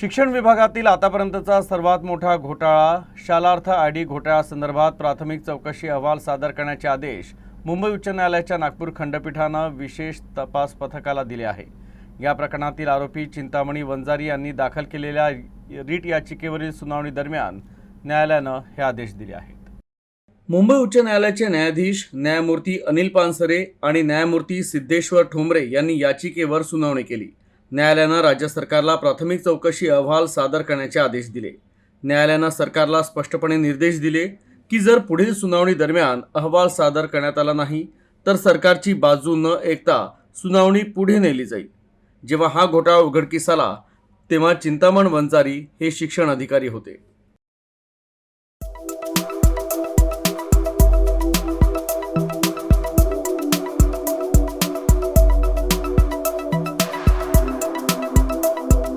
शिक्षण विभागातील आतापर्यंतचा सर्वात मोठा घोटाळा शालार्थ आय डी घोटाळ्यासंदर्भात प्राथमिक चौकशी अहवाल सादर करण्याचे आदेश मुंबई उच्च न्यायालयाच्या नागपूर खंडपीठानं विशेष तपास पथकाला दिले आहे. या प्रकरणातील आरोपी चिंतामणी वंजारी यांनी दाखल केलेल्या रीट याचिकेवरील सुनावणी दरम्यान न्यायालयानं हे आदेश दिले आहेत. मुंबई उच्च न्यायालयाचे न्यायाधीश न्यायमूर्ती अनिल पानसरे आणि न्यायमूर्ती सिद्धेश्वर ठोंबरे यांनी याचिकेवर सुनावणी केली. न्यायालयानं राज्य सरकारला प्राथमिक चौकशी अहवाल सादर करण्याचे आदेश दिले. न्यायालयानं सरकारला स्पष्टपणे निर्देश दिले की जर पुढील सुनावणी दरम्यान अहवाल सादर करण्यात आला नाही तर सरकारची बाजू न ऐकता सुनावणी पुढे नेली जाईल. जेव्हा हा घोटाळा उघडकीस आला तेव्हा चिंतामण वंजारी हे शिक्षण अधिकारी होते.